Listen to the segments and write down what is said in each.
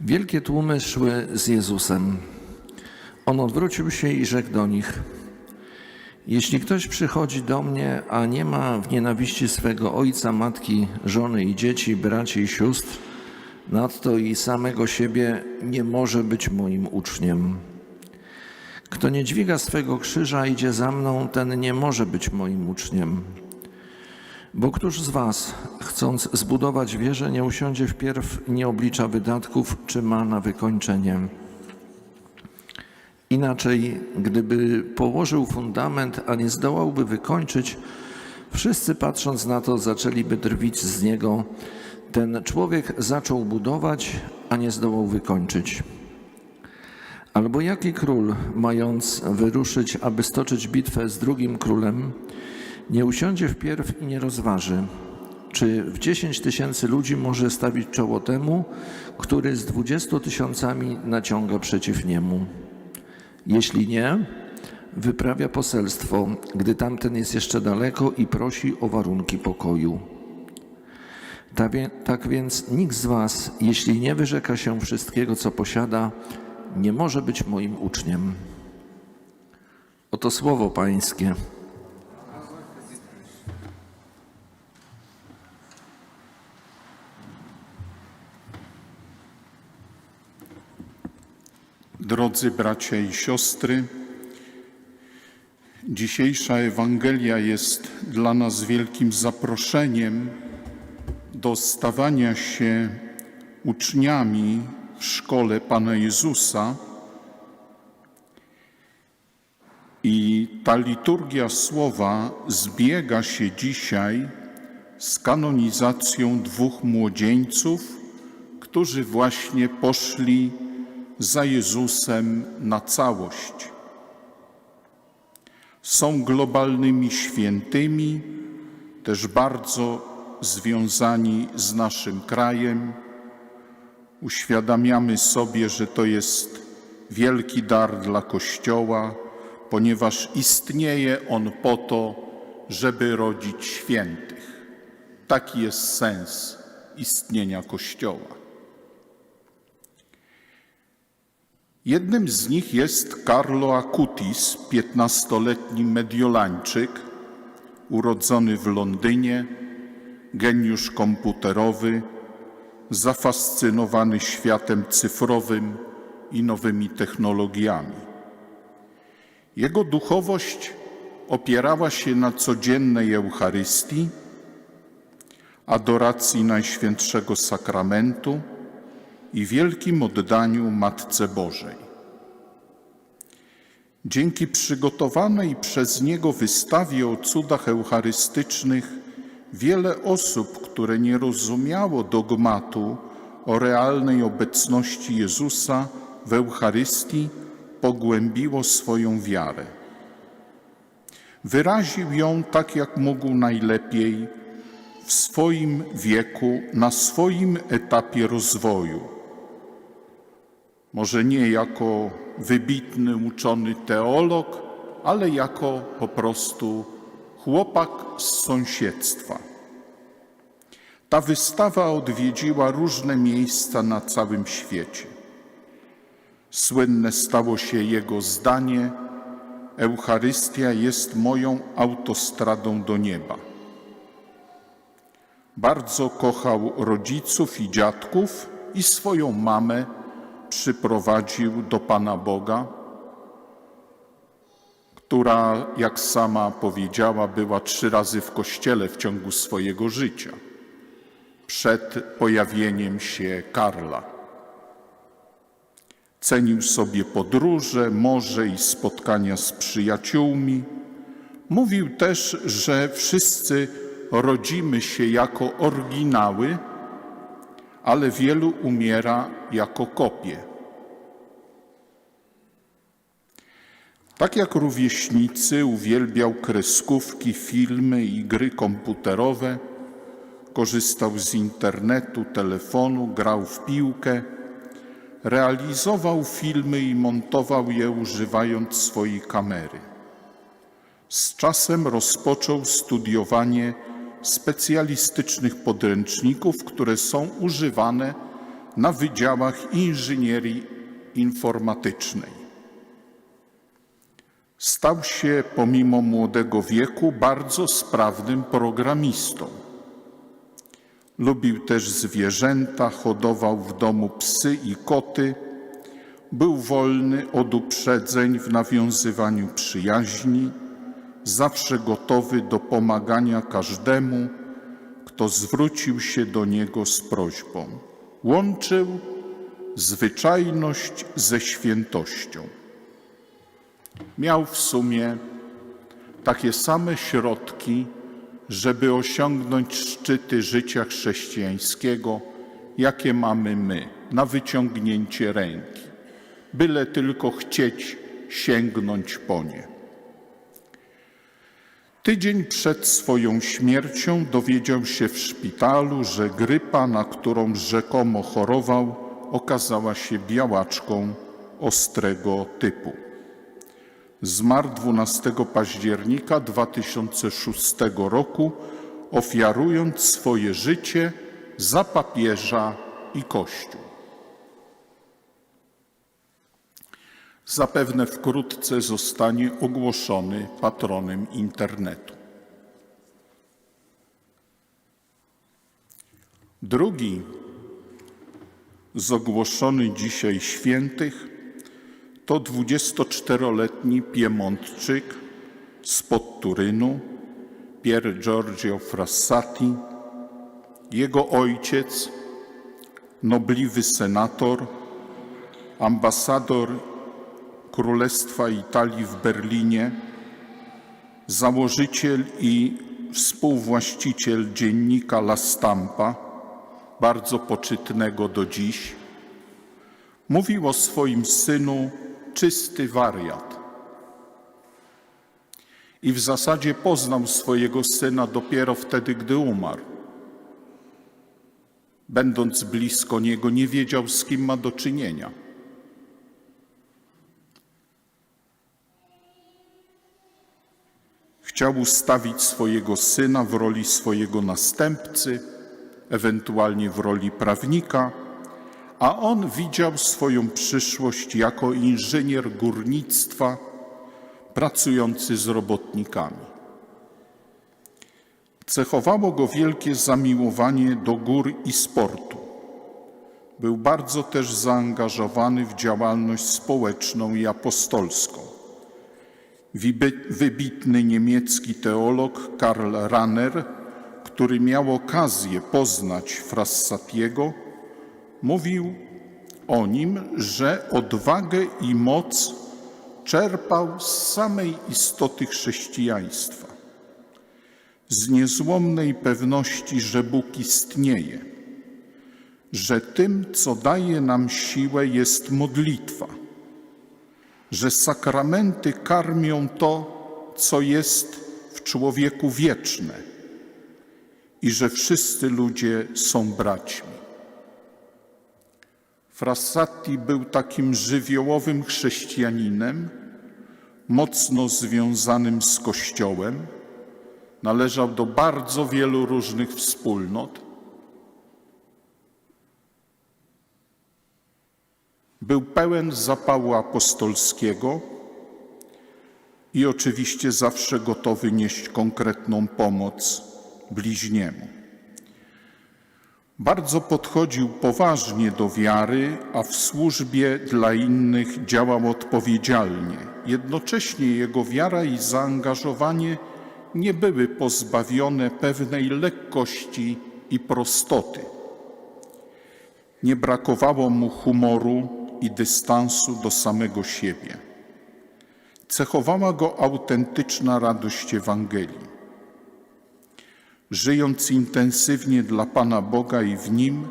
Wielkie tłumy szły z Jezusem. On odwrócił się i rzekł do nich: Jeśli ktoś przychodzi do mnie, a nie ma w nienawiści swego ojca, matki, żony i dzieci, braci i sióstr, nadto i samego siebie, nie może być moim uczniem. Kto nie dźwiga swego krzyża, idzie za mną, ten nie może być moim uczniem. Bo któż z Was, chcąc zbudować wieżę, nie usiądzie wpierw, nie oblicza wydatków, czy ma na wykończenie? Inaczej, gdyby położył fundament, a nie zdołałby wykończyć, wszyscy patrząc na to, zaczęliby drwić z niego. Ten człowiek zaczął budować, a nie zdołał wykończyć. Albo jaki król, mając wyruszyć, aby stoczyć bitwę z drugim królem, nie usiądzie wpierw i nie rozważy, czy w dziesięć tysięcy ludzi może stawić czoło temu, który z dwudziestu tysiącami naciąga przeciw niemu. Jeśli nie, wyprawia poselstwo, gdy tamten jest jeszcze daleko i prosi o warunki pokoju. Tak więc nikt z Was, jeśli nie wyrzeka się wszystkiego, co posiada, nie może być moim uczniem. Oto słowo Pańskie. Drodzy bracia i siostry, dzisiejsza Ewangelia jest dla nas wielkim zaproszeniem do stawania się uczniami w szkole Pana Jezusa. I ta liturgia słowa zbiega się dzisiaj z kanonizacją dwóch młodzieńców, którzy właśnie poszli za Jezusem na całość. Są globalnymi świętymi, też bardzo związani z naszym krajem. Uświadamiamy sobie, że to jest wielki dar dla Kościoła, ponieważ istnieje on po to, żeby rodzić świętych. Taki jest sens istnienia Kościoła. Jednym z nich jest Carlo Acutis, 15-letni mediolańczyk, urodzony w Londynie, geniusz komputerowy, zafascynowany światem cyfrowym i nowymi technologiami. Jego duchowość opierała się na codziennej Eucharystii, adoracji Najświętszego Sakramentu, i wielkim oddaniu Matce Bożej. Dzięki przygotowanej przez niego wystawie o cudach eucharystycznych wiele osób, które nie rozumiało dogmatu o realnej obecności Jezusa w Eucharystii, pogłębiło swoją wiarę. Wyraził ją tak, jak mógł najlepiej w swoim wieku, na swoim etapie rozwoju może nie jako wybitny uczony teolog, ale jako po prostu chłopak z sąsiedztwa. Ta wystawa odwiedziła różne miejsca na całym świecie. Słynne stało się jego zdanie: Eucharystia jest moją autostradą do nieba. Bardzo kochał rodziców i dziadków i swoją mamę przyprowadził do Pana Boga, która, jak sama powiedziała, była trzy razy w kościele w ciągu swojego życia, przed pojawieniem się Karla. Cenił sobie podróże, morze i spotkania z przyjaciółmi. Mówił też, że wszyscy rodzimy się jako oryginały, ale wielu umiera jako kopie. Tak jak rówieśnicy uwielbiał kreskówki, filmy i gry komputerowe, korzystał z internetu, telefonu, grał w piłkę, realizował filmy i montował je używając swojej kamery. Z czasem rozpoczął studiowanie specjalistycznych podręczników, które są używane na wydziałach inżynierii informatycznej. Stał się pomimo młodego wieku bardzo sprawnym programistą. Lubił też zwierzęta, hodował w domu psy i koty. Był wolny od uprzedzeń w nawiązywaniu przyjaźni, zawsze gotowy do pomagania każdemu, kto zwrócił się do niego z prośbą. Łączył zwyczajność ze świętością. Miał w sumie takie same środki, żeby osiągnąć szczyty życia chrześcijańskiego, jakie mamy my, na wyciągnięcie ręki, byle tylko chcieć sięgnąć po nie. Tydzień przed swoją śmiercią dowiedział się w szpitalu, że grypa, na którą rzekomo chorował, okazała się białaczką ostrego typu. Zmarł 12 października 2006 roku, ofiarując swoje życie za papieża i Kościół. Zapewne wkrótce zostanie ogłoszony patronem internetu. Drugi z ogłoszonych dzisiaj świętych to 24-letni Piemontczyk spod Turynu, Pier Giorgio Frassati. Jego ojciec, nobliwy senator, ambasador Królestwa Italii w Berlinie, założyciel i współwłaściciel dziennika La Stampa, bardzo poczytnego do dziś, mówił o swoim synu czysty wariat. I w zasadzie poznał swojego syna dopiero wtedy, gdy umarł. Będąc blisko niego, nie wiedział, z kim ma do czynienia. Chciał ustawić swojego syna w roli swojego następcy, ewentualnie w roli prawnika, a on widział swoją przyszłość jako inżynier górnictwa pracujący z robotnikami. Cechowało go wielkie zamiłowanie do gór i sportu. Był bardzo też zaangażowany w działalność społeczną i apostolską. Wybitny niemiecki teolog Karl Rahner, który miał okazję poznać Frassatiego, mówił o nim, że odwagę i moc czerpał z samej istoty chrześcijaństwa, z niezłomnej pewności, że Bóg istnieje, że tym, co daje nam siłę, jest modlitwa, że sakramenty karmią to, co jest w człowieku wieczne i że wszyscy ludzie są braćmi. Frassati był takim żywiołowym chrześcijaninem, mocno związanym z Kościołem. Należał do bardzo wielu różnych wspólnot. Był pełen zapału apostolskiego i oczywiście zawsze gotowy nieść konkretną pomoc bliźniemu. Bardzo podchodził poważnie do wiary, a w służbie dla innych działał odpowiedzialnie. Jednocześnie jego wiara i zaangażowanie nie były pozbawione pewnej lekkości i prostoty. Nie brakowało mu humoru i dystansu do samego siebie. Cechowała go autentyczna radość Ewangelii. Żyjąc intensywnie dla Pana Boga i w Nim,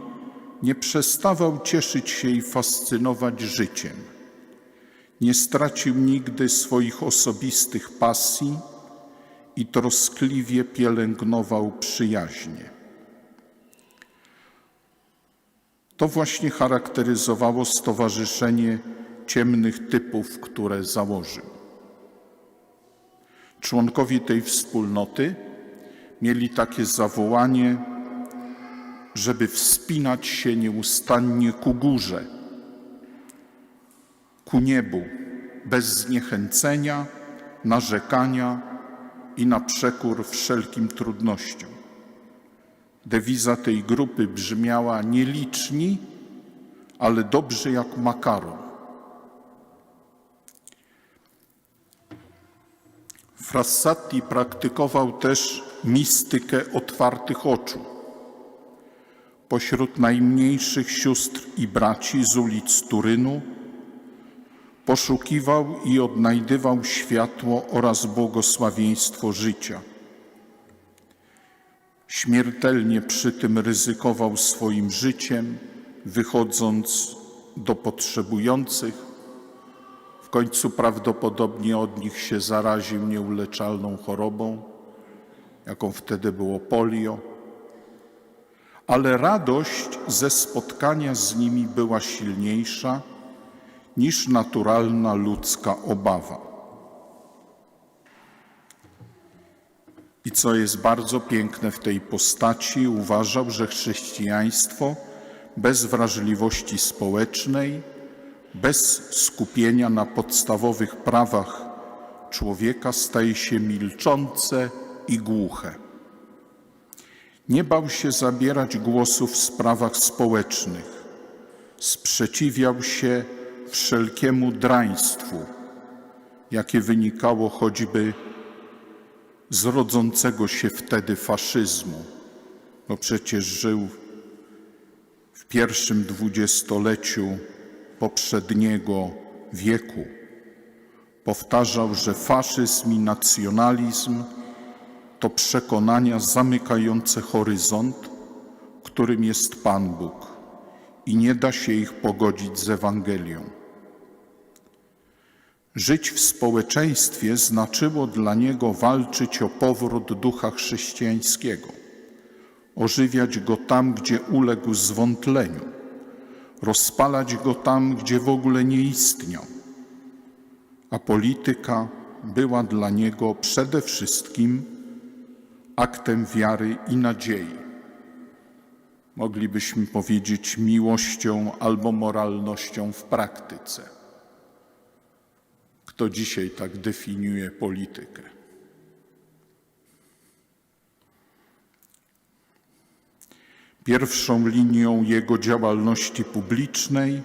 nie przestawał cieszyć się i fascynować życiem. Nie stracił nigdy swoich osobistych pasji i troskliwie pielęgnował przyjaźnie. To właśnie charakteryzowało stowarzyszenie ciemnych typów, które założył. Członkowie tej wspólnoty mieli takie zawołanie: żeby wspinać się nieustannie ku górze, ku niebu, bez zniechęcenia, narzekania i na przekór wszelkim trudnościom. Dewiza tej grupy brzmiała nieliczni, ale dobrzy jak makaron. Frassati praktykował też mistykę otwartych oczu. Pośród najmniejszych sióstr i braci z ulic Turynu poszukiwał i odnajdywał światło oraz błogosławieństwo życia. Śmiertelnie przy tym ryzykował swoim życiem, wychodząc do potrzebujących. W końcu prawdopodobnie od nich się zaraził nieuleczalną chorobą, jaką wtedy było polio. Ale radość ze spotkania z nimi była silniejsza niż naturalna ludzka obawa. I co jest bardzo piękne w tej postaci, uważał, że chrześcijaństwo bez wrażliwości społecznej, bez skupienia na podstawowych prawach człowieka staje się milczące i głuche. Nie bał się zabierać głosu w sprawach społecznych. Sprzeciwiał się wszelkiemu draństwu, jakie wynikało choćby z rodzącego się wtedy faszyzmu, bo przecież żył w pierwszym dwudziestoleciu poprzedniego wieku. Powtarzał, że faszyzm i nacjonalizm to przekonania zamykające horyzont, którym jest Pan Bóg i nie da się ich pogodzić z Ewangelią. Żyć w społeczeństwie znaczyło dla niego walczyć o powrót ducha chrześcijańskiego, ożywiać go tam, gdzie uległ zwątleniu, rozpalać go tam, gdzie w ogóle nie istniał. A polityka była dla niego przede wszystkim aktem wiary i nadziei. Moglibyśmy powiedzieć miłością albo moralnością w praktyce. Kto dzisiaj tak definiuje politykę? Pierwszą linią jego działalności publicznej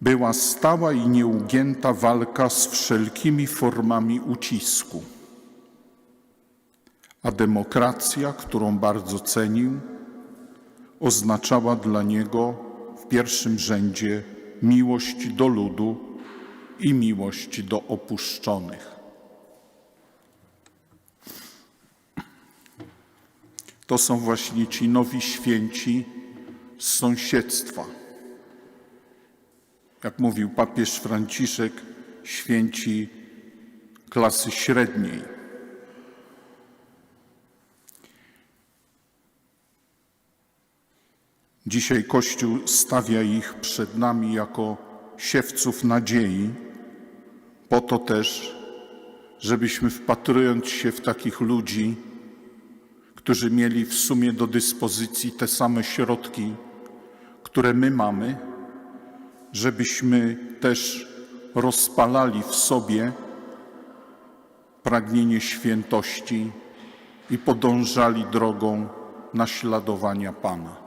była stała i nieugięta walka z wszelkimi formami ucisku. A demokracja, którą bardzo cenił, oznaczała dla niego w pierwszym rzędzie miłość do ludu i miłość do opuszczonych. To są właśnie ci nowi święci z sąsiedztwa. Jak mówił papież Franciszek, święci klasy średniej. Dzisiaj Kościół stawia ich przed nami jako siewców nadziei, po to też, żebyśmy wpatrując się w takich ludzi, którzy mieli w sumie do dyspozycji te same środki, które my mamy, żebyśmy też rozpalali w sobie pragnienie świętości i podążali drogą naśladowania Pana.